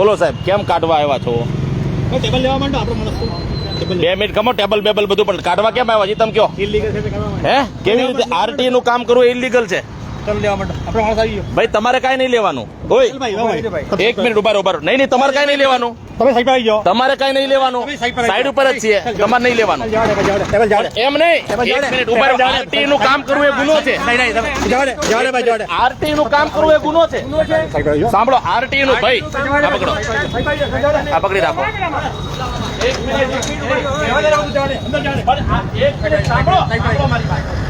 બોલો સાહેબ કેમ કાઢવા આવ્યા છો? ટેબલ લેવા માંડો આપણો બે મિનિટ કમો ટેબલ બેબલ બધું પણ. કાઢવા કેમ આવ્યા છે? તમે કયો હે? કેવી રીતે આરટી નું કામ કરવું ઇલીગલ છે? ચાલો લેવા માંડો આપણો માણસ આવી ભાઈ તમારે કાંઈ નહીં લેવાનું. ઓય ભાઈ એક મિનિટ ઊભા ઊભા નહીં નહીં તમારે કાંઈ નહીં લેવાનું. તમે સાઈડ આવી જાઓ. તમારે કાંઈ નહીં લેવાનું. સાઈડ. ઉપર જ છીએ. તમારે નહીં લેવાનું. એમ નહીં. એક મિનિટ ઊભા. આરટી નું કામ કરવું એ ગુનો છે. ભાઈ આરટી નું. કામ કરવું એ ગુનો છે. સાંભળો આરટી નું ભાઈ. આ પકડો. આ પકડી રાખો. એક મિનિટ એક મિનિટ પણ આ એક મિનિટ સાંભળો. સાંભળો મારી વાત.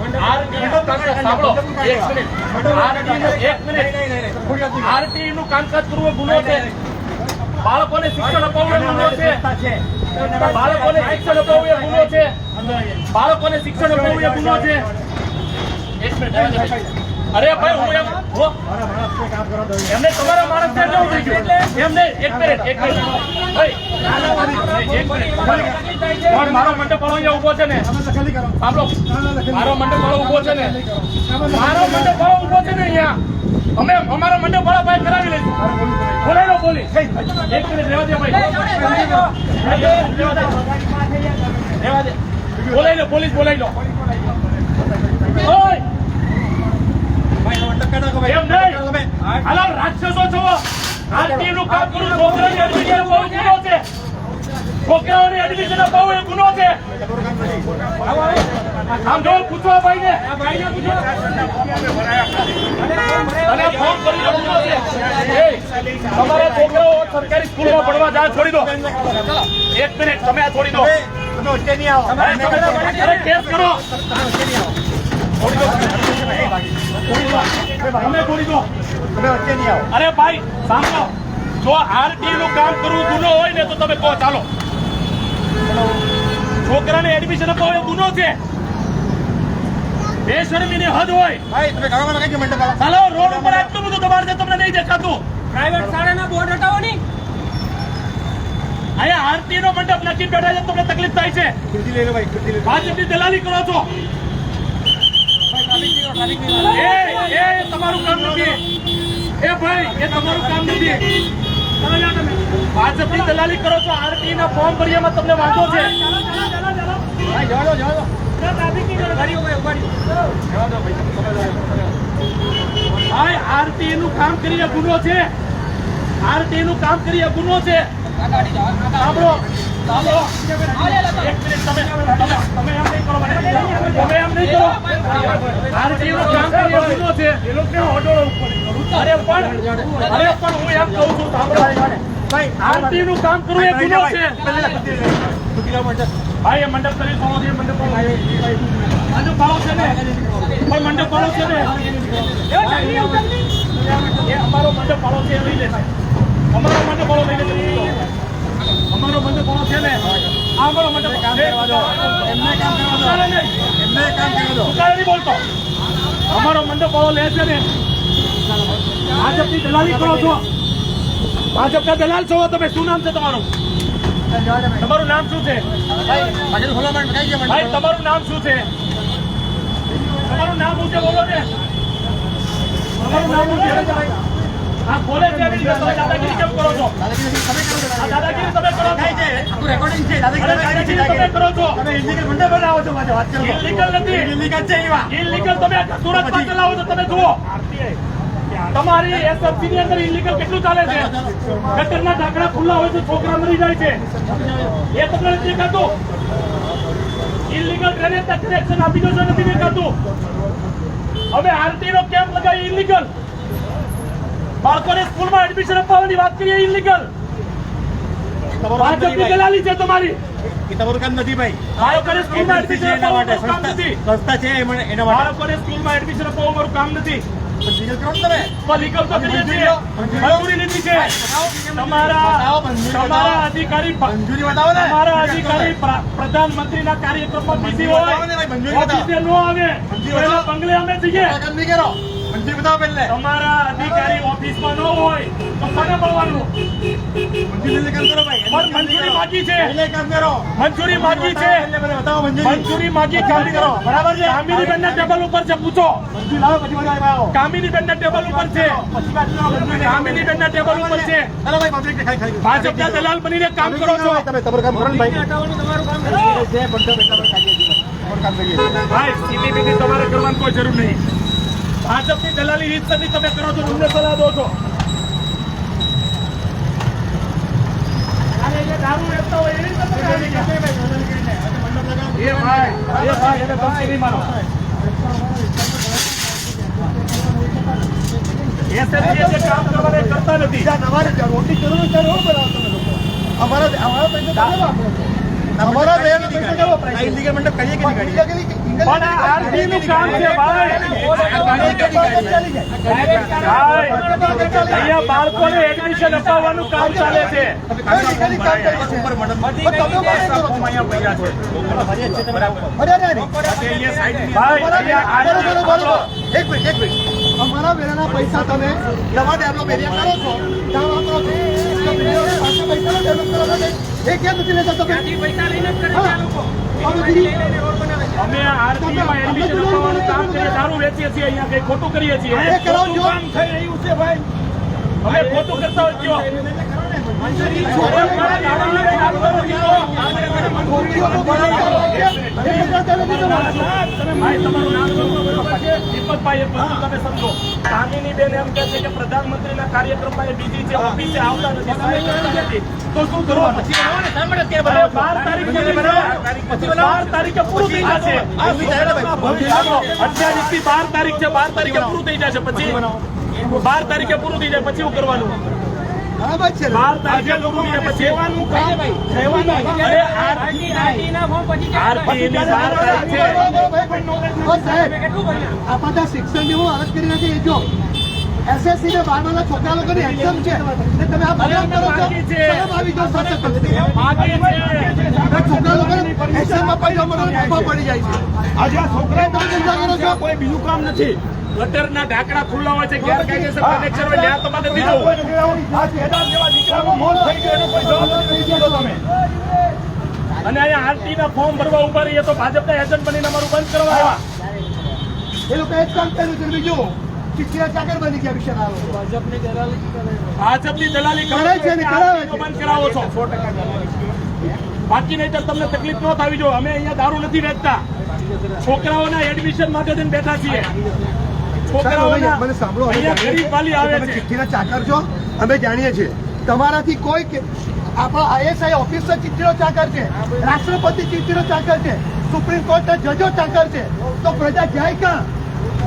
આરટી નું કામકાજ કરવું ગુનો છે. બાળકોને શિક્ષણ અપાવવું ગુનો છે. બાળકોને શિક્ષણ અપાવવું એ ગુનો છે. બાળકોને શિક્ષણ અપાવવું એ ગુનો છે. એક મિનિટ. અરે ભાઈ, હું એમ. એમને તમારા માણસ ને જવું થઈ ગયું એમને એક મિનિટ એક મિનિટ મારો મંડપ વાળો અહીંયા ઊભો છે ને. આપણો મારો મંડપ વાળો ઊભો છે ને. મારો મંડપ વાળો ઊભો છે ને અહીંયા. અમે અમારો મંડપ વાળા ભાઈ કરાવી લઈશું. બોલે લો બોલી. એક મિનિટ રહેવા દે ભાઈ. રહેવા દે. બોલાઈ લો પોલીસ બોલાઈ લો. ઓય! એમ નહીં. હાલો રાક્ષસો છો. આરટી કામ કરું છોકરાની એડમિશન બહુ ગુનો છે. છોકરાઓની એડમિશન બહુ એ ગુનો છે. આમ જો પૂછો ભાઈ ને અને ફોન કરી ગુનો છે તમારા છોકરાઓ સરકારી સ્કૂલમાં ભણવા જાય છોડી દો. એક મિનિટ તમે આ છોડી દો. તમે- અરે કેસ કરો. છોડી દો. તમે છોડી દો ભાઈ નું ગુનો હોય ને તો તમે બેશરમીની હદ હોય ચાલો. રોડ ઉપર આટલું બધું તમને નહીં દેખાતું પ્રાઇવેટ શાળાના બોર્ડ હટાવો નહીં અહીંયા આરટી નો મંડપ નક્કી બેઠા છે તમને તકલીફ થાય છે ભાજપની દલાલી કરો છો. ભાજપની દલાલી કરો છો આરટી ના ફોર્મ ભર્યામાં તમને વાંધો છે. ભાઈ આરટી નું કામ કરીને ગુનો છે. આરટી નું કામ કરો ગુનો છું. સાંભળો. આરટી નું કામ કરવું એ ગુનો છે ભાઈ મંડપ કરી પાડો છે મંડપ પાડો મંડપ છે ને ભાઈ મંડપ પાડો છે ને અમારો મંડપ પાડો છે લઈ લે અમારો મંડપ પાડો લઈ લેશે અમારો મંડપ પાડો છે ને? આ અમારો મંડપ દો. એમને કામ કરવા દો. એમને કામ કરવા દો. નહીં બોલતો. અમારો મંડપ પાડો લે છે ને? ભાજપની દલાલી કરો છો. ભાજપના દલાલ છો તમે શું નામ છે તમારું? તમારું નામ શું છે? ભાઈ તમારું નામ શું છે? તમારું નામ શું છે બોલો ને? તમારું નામ શું છે? આ છે તમે દાદાગીરી કેમ કરો છો? આ દાદાગીરી તમે કરો છો? અરે દાદાગીરી તમે કરો છો. ઇલીગલ નથી. ઇલીગલ તમે સુરતમાં ચલાવો છો તમે જુઓ. તમારી એસએફસી ની અંદર ઇલીગલ કેટલું ચાલે છે? ગટરના ઢાંકણા ખુલ્લા હોય તો છોકરા મરી જાય છે. એ તમને નથી દેખાતું ઇલીગલ ડ્રેનેજ કનેક્શન આપી દો છો નથી દેખાતું. હવે આરતી નો કેમ્પ લગાવી ઇલીગલ બાળકોને સ્કૂલમાં એડમિશન અપાવવાની વાત કરીએ ઇલીગલ ભાજપની દલાલી છે તમારી. તમારું કામ નથી ભાઈ. બાળકોને સ્કૂલમાં એડમિશન અપાવવાનું કામ નથી. સંસ્થા છે એના માટે. બાળકોને સ્કૂલમાં એડમિશન અપાવવું મારું કામ નથી. લીગલ કરો તો લીગલ તો કરીએ છીએ. મંજૂરી લીધી છે. તમારા તમારા અધિકારી પ- મંજૂરી બતાવો ને. કાર્યક્રમમાં busy હોય. બંગલે અમે જઈએ. નહીં બતાવો પહેલે. તમારા અધિકારી ઓફિસમાં ન હોય તો કોને મળવાનું મંજૂરી કામ કરો ભાઈ. પણ મંજૂરી માગી છે. એટલે કામ કરો. મંજૂરી માગી છે. એટલે મને બતાવો મંજૂરી મંજૂરી માગી કામ કરો બરાબર છે? કામિની બેન ટેબલ ઉપર છે પૂછો. મંજૂરી લાવો પછી બધા આવો. કામિની બેન ટેબલ ઉપર છે. કરો કામિની બેન ટેબલ ઉપર છે? ચાલો ભાઈ પબ્લિક ને ખાઈ ખાઈ ભાજપના દલાલ બનીને કામ કરો છો. તમે તમારું કામ કરો ભાઈ. પણ તમે તમારું કામ કરીએ છીએ. તમારું કામ કરીએ. ભાઈ સીધી બીધી તમારે કરવાની કોઈ જરૂર નહીં. ભાજપની દલાલી રીતસરની તમે કરો છો તમને સલાહ દો છો. અમારા અમારા પૈસા અમારા કરીએ કે નહીં? કરીએ પણ આ આરતી નું કામ છે ભાઈ અહીંયા બાળકોને એડમિશન અપાવવાનું કામ ચાલે છે. એક મિનિટ એક મિનિટ. અમારા વેરાના પૈસા તમે નવા ડેવલપ એરિયા કરો છો. ત્યાં વાપરો પાસે પૈસા ડેવલપ કરવા માટે એ કેમ નથી લેતા તમે પૈસા લઈને કરે છે આ લોકો. અમે અમે એડમિશન અપાવવાનું કામ કરીએ દારૂ વેચીએ છીએ અહીંયા કઈ ખોટું કરીએ છીએ. કામ થઈ રહ્યું છે ભાઈ અમે ખોટું કરતા હોય અરે બાર અઠ્યાવીસથી બાર તારીખ છે બાર તારીખે પૂરું થઈ જશે. પછી બાર તારીખે પૂરું થઈ જાય. પછી શું કરવાનું? આ બધા શિક્ષણ હું અરજ કરી નથી એ જો. એસએસસી ને બારમાના છોકરા લોકોની એક્ઝામ છે. ને તમે આ બગાડ કરો છો. શરમ આવી છે. આ છોકરા લોકોને એક્ઝામમાં પણ જમવાનો ખોફા પડી જાય છે. આજે આ છોકરા તમે ચિંતા કરો છો. કોઈ બીજું કામ નથી. ગટરના ઢાંકણા ખુલ્લા હોય છે ગેરકાયદેસર કનેક્શન હોય ત્યાં તમારે નથી જવું આ કેદાર જેવા દીકરાનો મોત થઈ ગયો એનો કોઈ જવાબ નથી દીધો તમે. અને અહીંયા આરટી ના ફોર્મ ભરવા ઊભા રહીએ તો ભાજપના એજન્ટ બનીને અમારું બંધ કરવા આવ્યા. એ લોકો એક કામ કર્યું છે બીજું ચિઠ્ઠીના ચાકર બની ગયા વિશે ભાજપની દલાલી કરો. કરે છે ને કરાવે છે. બંધ કરાવો છો. બાકી નહીં તમને તકલીફ ન થવી જોઈએ અમે અહીંયા દારૂ નથી વેચતા. છોકરાઓના એડમિશન માટે જઈને બેઠા છીએ. છોકરાઓના મને સાંભળો અહીંયા ગરીબ વાલી આવે છે. ચિઠ્ઠીના ચાકર છો? અમે જાણીએ છીએ. તમારાથી કોઈ આપણા આઈએસઆઈ ઓફિસર ચિઠ્ઠીનો ચાકર છે. રાષ્ટ્રપતિ ચિઠ્ઠીનો ચાકર છે. સુપ્રીમ કોર્ટના જજો ચાકર છે. તો પ્રજા જાય ક્યાં?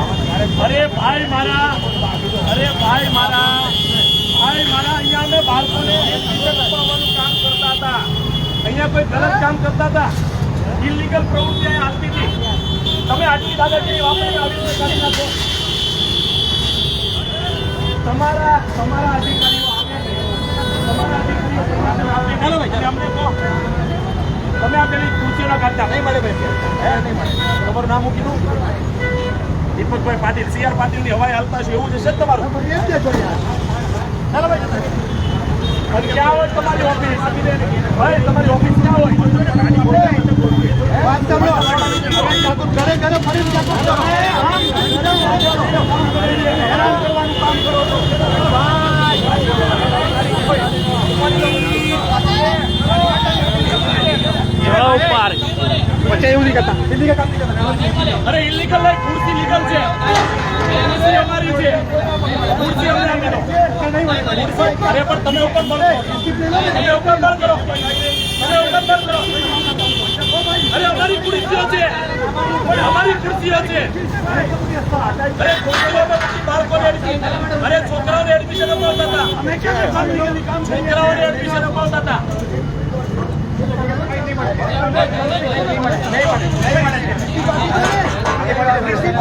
અરે ભાઈ મારા અરે ભાઈ મારા ભાઈ મારા અહીંયા અમે બાળકોને અપાવવાનું કામ કરતા હતા. અહીંયા કોઈ ગલત કામ કરતા હતા. ઇલીગલ પ્રવૃત્તિ અહીંયા આવતી હતી. તમે આટલી દાદાગીરી વાપરીને આવી રીતે કરી નાખો. તમારા તમારા અધિકારીઓ તમારા અધિકારીઓ અમને કહો. તમે આ પેલી ખુરશીઓના કાઢતા નહીં મળે ભાઈ. ખબર નામ મૂકી દઉં. દીપકભાઈ પાટીલ સી આર પાટીલની હવાઈ હાલતા છે એવું જશે તમારું ક્યાં હોય તમારી ઓફિસ ભાઈ તમારી ઓફિસ ક્યાં હોય પછી એવું નહીં કરતા અરે ઇલીગલ લઈ ખુરશી ઇલીગલ છે. ખુરશી અમારી છે. ખુરશી અમને આપી દો અરે, પણ તમે ઉપર બંધ તમે ઉપર બંધ કરો. તમે ઉપર બંધ કરો. અરે, અમારી ખુરશીઓ છે. અમારી ખુરશીઓ છે. અરે છોકરાઓ બાળકોને અરે, છોકરાઓને એડમિશન અપાવતા હતા. છોકરાઓને એડમિશન અપાવતા હતા. બરાબર ને? એ બાપો. ને બીજું કે કેટલા દબાવ છે ને કેટલા દબાવ થવા? બધા અરે દબાવ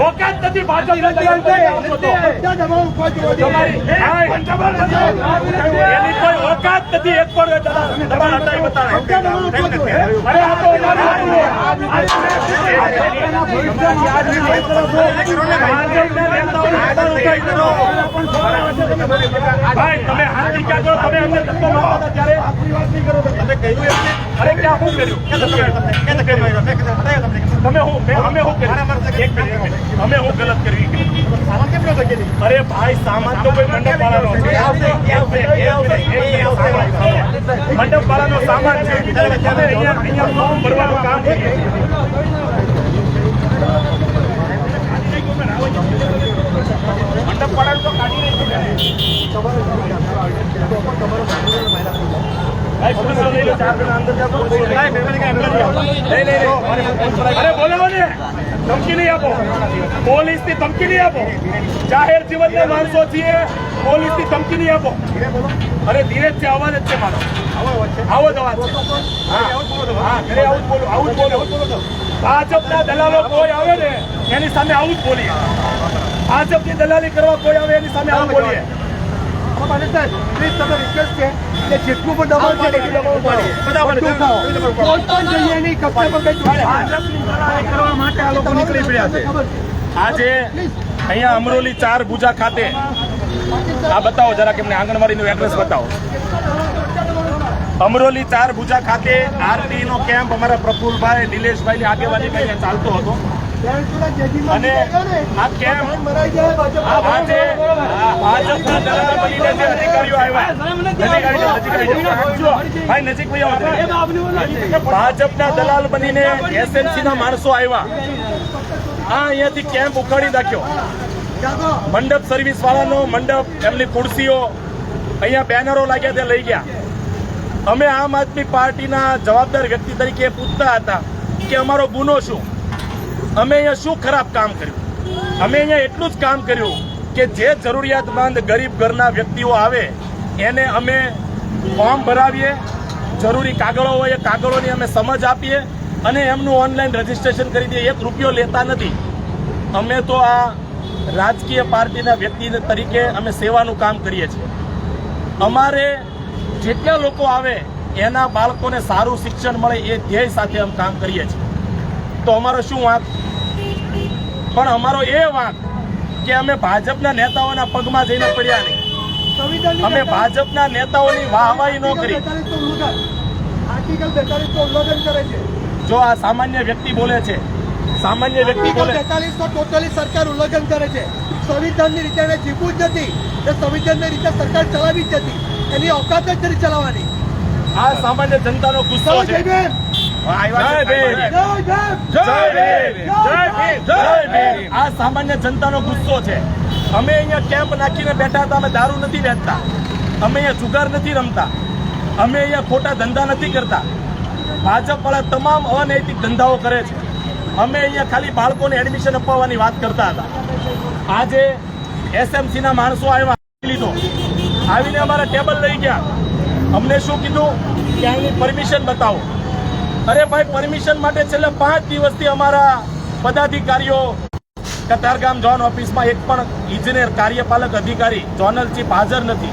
ઓકાત નથી તમારી. તમારી એક પણ દલાલ દબાણ બતાવે ભાઈ તમે હાથી ક્યાં કરો તમે અમને ધક્કો મારતા હતા ત્યારે. તમે કહ્યું એમને અરે ક્યાં શું કર્યું? તમે મેં-. અમે ગલત કહ્યું. અરે ભાઈ સામાન તો કોઈ મંડપ વાળાનો છે. મંડપ વાળાનો સામાન છે. અમે અહીંયા અહીંયા ફોર્મ ભરવાનું કામ કરીએ મંડપ વાળાનું તો કાઢી નાખ્યું ભાઈ, પોલીસો લઈ લો, ચાર જણા અંદર જાઓ. લઈ, લઈ, લઈ. અરે ને ધમકી નહીં આપો. પોલીસની ધમકી નહીં આપો. જાહેર જીવનના માણસો છીએ પોલીસની ધમકી નહીં આપો. અરે ધીરે છે અવાજ જ છે મારો. આવો જ અવાજ ઘરે આવું જ બોલું આવું જ બોલો ભાજપ ના દલાલો કોઈ આવે ને એની સામે આવું જ બોલીએ. ભાજપની દલાલી કરવા કોઈ આવે એની સામે આવું બોલીએ. જેટલું પણ કરવા માટે આ લોકો નીકળી પડ્યા છે. આજે અહીંયા અમરોલી ચાર ભુજા ખાતે આ બતાવો જરા કે આંગણવાડી આંગણવાડીનું એડ્રેસ બતાવો. અમરોલી ચાર ભુજા ખાતે આરટી નો કેમ્પ અમારા પ્રફુલભાઈ નિલેશભાઈ ની આગેવાનીમાં ચાલતો હતો. અને આ. આજે ભાજપના દલાલ બનીને જે અધિકારીઓ આવ્યા ભાઈ નજીક ભાજપના દલાલ બનીને એસએમસી ના માણસો આવ્યા. આ અહીંયાથી કેમ્પ ઉખાડી નાખ્યો. મંડપ સર્વિસ વાળાનો મંડપ એમની ખુરશીઓ અહીંયા બેનરો લાગ્યા તે લઈ ગયા. અમે આમ આદમી પાર્ટીના જવાબદાર વ્યક્તિ તરીકે પૂછતા હતા કે અમારો ગુનો શું? અમે અહીંયા શું ખરાબ કામ કર્યું? અમે અહીંયા એટલું જ કામ કર્યું કે જે જરૂરિયાતમંદ ગરીબ ઘરના વ્યક્તિઓ આવે, એને અમે ફોર્મ ભરાવીએ, જરૂરી કાગળો હોય એ કાગળોની અમે સમજ આપીએ અને એમનું ઓનલાઈન રજીસ્ટ્રેશન કરી દઈએ. એક રૂપિયો લેતા નથી. અમે તો આ રાજકીય પાર્ટીના વ્યક્તિ તરીકે અમે સેવાનું કામ કરીએ છીએ. અમારે જેટલા લોકો આવે, એના બાળકોને સારું શિક્ષણ મળે એ ધ્યેય સાથે અમે કામ કરીએ છીએ. તો અમારો શું વાંક? પણ અમારો એ વાંક કે અમે ભાજપના નેતાઓના પગમાં જઈને પડ્યા નહીં. અમે ભાજપના નેતાઓની વાહવાહી ન કરી. આર્ટિકલ 42 નું ઉલ્લંઘન. આર્ટિકલ 42 નું ઉલ્લંઘન કરે છે. જો આ સામાન્ય વ્યક્તિ બોલે છે સામાન્ય વ્યક્તિ બોલે બેતાલીસ નો ટોટલી સરકાર ઉલ્લંઘન કરે છે. સંવિધાનની રીતે એને જીવવું જ નથી. સંવિધાનની રીતે સરકાર ચલાવી જ નથી. એની ઓકાત જ નથી ચલાવવાની. આ સામાન્ય જનતાનો ગુસ્સો છે. આ સામાન્ય જનતાનો ગુસ્સો છે. અમે અહીંયા કેમ્પ નાખીને બેઠા હતા, અમે દારૂ નથી વેચતા. અમે અહીંયા જુગાર નથી રમતા. અમે અહીંયા ખોટા ધંધા નથી કરતા. ભાજપ વાળા તમામ અનૈતિક ધંધાઓ કરે છે. અમે અહીંયા ખાલી બાળકોને એડમિશન અપાવવાની વાત કરતા હતા. આજે એસએમસી ના માણસો આવ્યા લીધો. આવીને અમારા ટેબલ લઈ ગયા. અમને શું કીધું? કે આની પરમિશન બતાવો. અરે ભાઈ પરમિશન માટે છેલ્લા પાંચ દિવસથી અમારા પદાધિકારીઓ કતારગામ ઝોન ઓફિસમાં એક પણ ઇજનેર કાર્યપાલક અધિકારી ઝોનલ ચીફ હાજર નથી.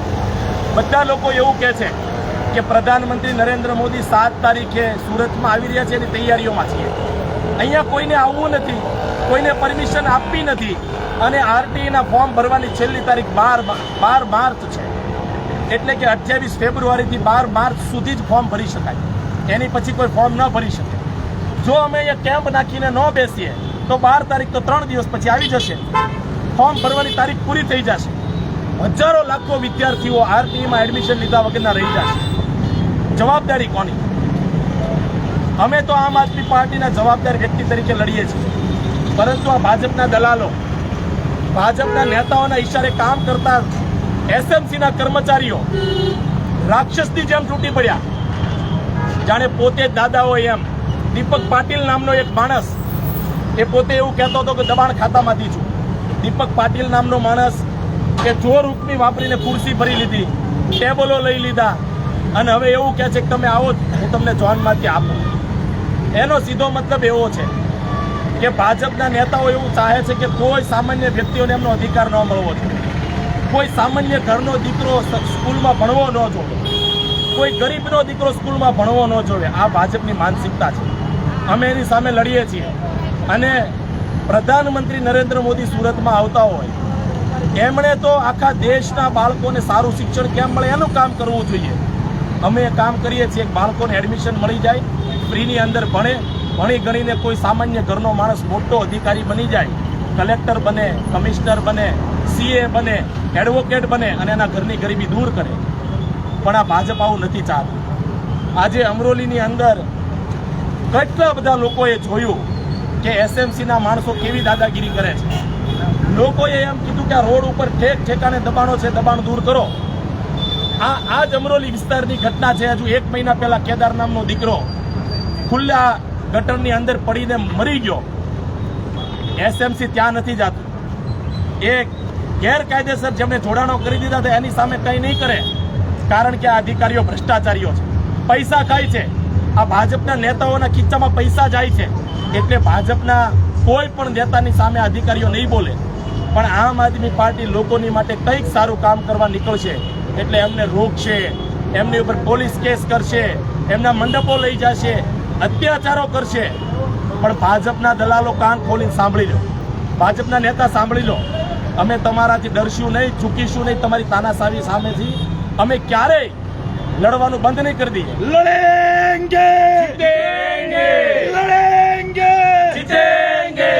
બધા લોકો એવું કહે છે કે પ્રધાનમંત્રી નરેન્દ્ર મોદી સાત તારીખે સુરતમાં આવી રહ્યા છે એની તૈયારીઓમાં છીએ. અહીંયા કોઈને આવવું નથી, કોઈને પરમિશન આપવી નથી અને આરટીના ફોર્મ ભરવાની છેલ્લી તારીખ બાર બાર માર્ચ છે. એટલે કે અઠ્યાવીસ ફેબ્રુઆરીથી બાર માર્ચ સુધી જ ફોર્મ ભરી શકાય. એની પછી કોઈ ફોર્મ ન ભરી શકે. જો અમે અહીંયા કેમ્પ નાખીને ન બેસીએ, તો બાર તારીખ તો ત્રણ દિવસ પછી આવી જશે. ફોર્મ ભરવાની તારીખ પૂરી થઈ જશે. હજારો લાખો વિદ્યાર્થીઓ આરટીઈમાં એડમિશન લીધા વગરના રહી જશે. જવાબદારી કોની? અમે તો આમ આદમી પાર્ટીના જવાબદાર વ્યક્તિ તરીકે લડીએ છીએ. પરંતુ આ ભાજપના દલાલો, ભાજપના નેતાઓના ઈશારે કામ કરતા એસએમસીના કર્મચારીઓ, રાક્ષસની જેમ તૂટી પડ્યા. જાણે પોતે જ દાદા હોય એમ. દીપક પાટીલ નામનો એક માણસ એ પોતે એવું કહેતો હતો કે દબાણ ખાતામાંથી છું. દીપક પાટીલ નામનો માણસ કે જોર હુકમી વાપરીને ખુરશી ભરી લીધી, ટેબલો લઈ લીધા અને હવે એવું કહે છે કે તમે આવો હું તમને જોનમાંથી આપું. એનો સીધો મતલબ એવો છે કે ભાજપના નેતાઓ એવું ચાહે છે કે કોઈ સામાન્ય વ્યક્તિઓને એમનો અધિકાર ન મળવો જોઈએ. કોઈ સામાન્ય ઘરનો દીકરો સ્કૂલમાં ભણવો ન જોવે કોઈ ગરીબનો દીકરો સ્કૂલમાં ભણવો ન જોવે. આ ભાજપની માનસિકતા છે. અમે એની સામે લડીએ છીએ. અને પ્રધાનમંત્રી નરેન્દ્ર મોદી સુરતમાં આવતા હોય, એમણે તો આખા દેશના બાળકોને સારું શિક્ષણ કેમ મળે એનું કામ કરવું જોઈએ. અમે એ કામ કરીએ છીએ બાળકોને એડમિશન મળી જાય ફ્રીની અંદર ભણે, ભણી ગણીને કોઈ સામાન્ય ઘરનો માણસ મોટો અધિકારી બની જાય કલેક્ટર બને કમિશનર બને સીએ બને એડવોકેટ બને અને એના ઘરની ગરીબી દૂર કરે. પણ આ ભાજપ આવું નથી ચાહતું. આજે અમરોલીની અંદર કેટલા બધા લોકોએ જોયું કે એસએમસીના માણસો કેવી દાદાગીરી કરે છે. લોકોએ એમ કીધું કે આ રોડ ઉપર ઠેક ઠેકાને દબાણો છે, દબાણ દૂર કરો. આ આ જ અમરોલી વિસ્તારની ઘટના છે. હજુ એક મહિના પહેલા કેદાર નામનો દીકરો ખુલ્લા ગટરની અંદર પડીને મરી ગયો. એસએમસી ત્યાં નથી જાતું. એ ગેરકાયદેસર જેમણે જોડાણો કરી દીધા હતા એની સામે કંઈ નહીં કરે. કારણ કે આ અધિકારીઓ ભ્રષ્ટાચારીઓ છે. પૈસા ખાય છે. આ ભાજપના નેતાઓના ખિસ્સામાં પૈસા જાય છે. એટલે ભાજપના કોઈ પણ નેતાની સામે અધિકારીઓ નહીં બોલે. પણ આમ આદમી પાર્ટી લોકોની માટે કંઈક સારું કામ કરવા નીકળશે. એટલે એમને રોકશે. એમની ઉપર પોલીસ કેસ કરશે. એમના મંડપો લઈ જશે. અત્યાચારો કરશે. પણ ભાજપના દલાલો કાન ખોલીને સાંભળી લો. ભાજપના નેતા સાંભળી લો. અમે તમારાથી ડરશું નહીં, ચૂકીશું નહીં, તમારી તાનાશાહી સામેથી અમે ક્યારેય લડવાનું બંધ નહીં કરી દઈએ. લડેંગે! જીતેંગે! લડેંગે! જીતેંગે!